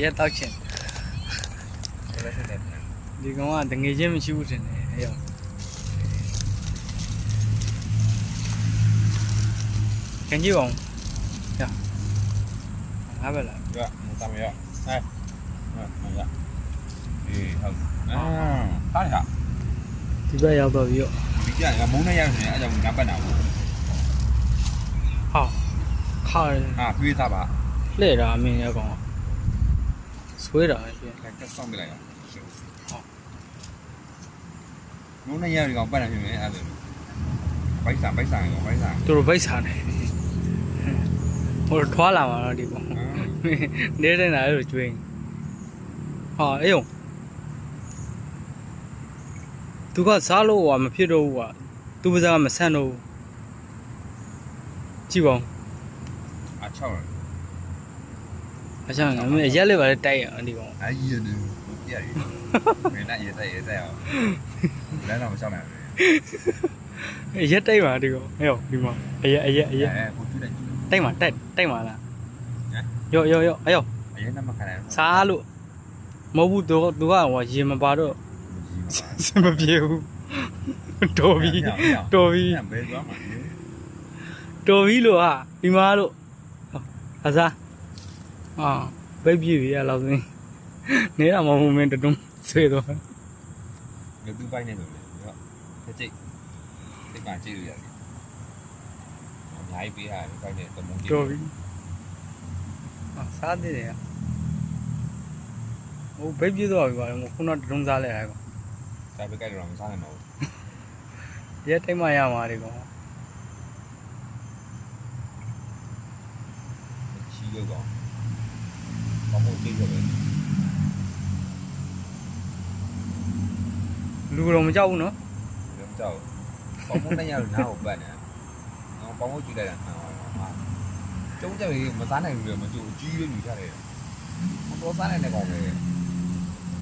ရက်တောက်ချင်ဘယ်လိုဖြစ်လဲဒီကောင်ကတငယ်ချင်းမရှိဘူးထင်တယ်အဲ့ရောကန်ကြည့်ပါဦးရငါပဲလားရမတမ်းရအဲမရအေးဟုတ်အာဟာရဒီဘက်ရောက်တော့ပြီရောဒီကြကမုန်းနေရနေအဲ့ကြောင့်ငါပတ်တာဘူးဟာခါအာပြေးသားပါလှဲ့တာအမင်းရကောင် ဆွဲတာရှင်ကက်ဆောင်ပြလိုက်ရမုန်းနေရဒီကောင်ပတ်နေပြီအဲ့ဒါဘိုက်ဆန်ဘိုက်ဆန်ကောင်ဘိုက်ဆန်သူတို့ဗိတ်စားနေဟိုထွားလာမှာတော့ဒီကောင်နေတဲ့နာလို့ကျွေးဟာအေးယုံသူကစားလို့ဟိုမဖြစ်တော့ဘူးကွာသူပါးစားမဆန့်တော့ဘူးကြည့်ပါဦးအချောင်း အချမ်းငါမရက်လေးပါလေတိုက်ရအောင်ဒီကောင်အဲ့ရနေပြရည်မင်းနဲ့ရတဲ့ရတဲ့အောင်လမ်းတော့မချောင်းနိုင်ဘူးရက်တိုက်ပါဒီကောင်ဟဲ့ဒီမှာအရက်အရက်အရက်အဲကိုကျွတ်တယ်တိုက်မှာတိုက်တိုက်မှာလားဟမ်ရော့ရော့ရော့အယောအရင်ကမခံနိုင်စားလို့မဟုတ်ဘူးသူကသူကဟိုရေမပါတော့စမပြေဘူးတော်ပြီတော်ပြီဘယ်သွားမှာလဲတော်ပြီလို့ဟာဒီမှာလို့အစား အာပိတ်ပြည့်ပြီအလောက်စင်းနေတာမဟုတ်မင်းတုံးဆွေးတော့ငါသူ့ပိုင်းနေလို့လေဟုတ်ကြိတ်စိတ်ကကြည့်လို့ရတယ်အများကြီးပေးရတယ်ပိုင်းနေတမုံကြည့်တော်ပြီအာစားသေးတယ်ဟိုပိတ်ပြည့်တော့ပြီပါလေခုနတုံးစားလဲအဲ့ကောင်ဒါပဲကြိုက်တော့မစားနိုင်တော့ရဲတိတ်မှရမှာဒီကောင်ဘူးချီလို့ကော ဘာမို့ကြည့်ရလဲလူကတော့မကြောက်ဘူးနော်ဘယ်မှာကြောက်ဘာမို့နဲ့ရလို့နားကိုပတ်နေနော်ဘာမို့ကြည့်လိုက်တာဟာကျုံးကြပြီမစားနိုင်ဘူးလေမကြည့်အကြီးလေးယူထားတယ်မတော်စားနိုင်တဲ့ကောင်ပဲ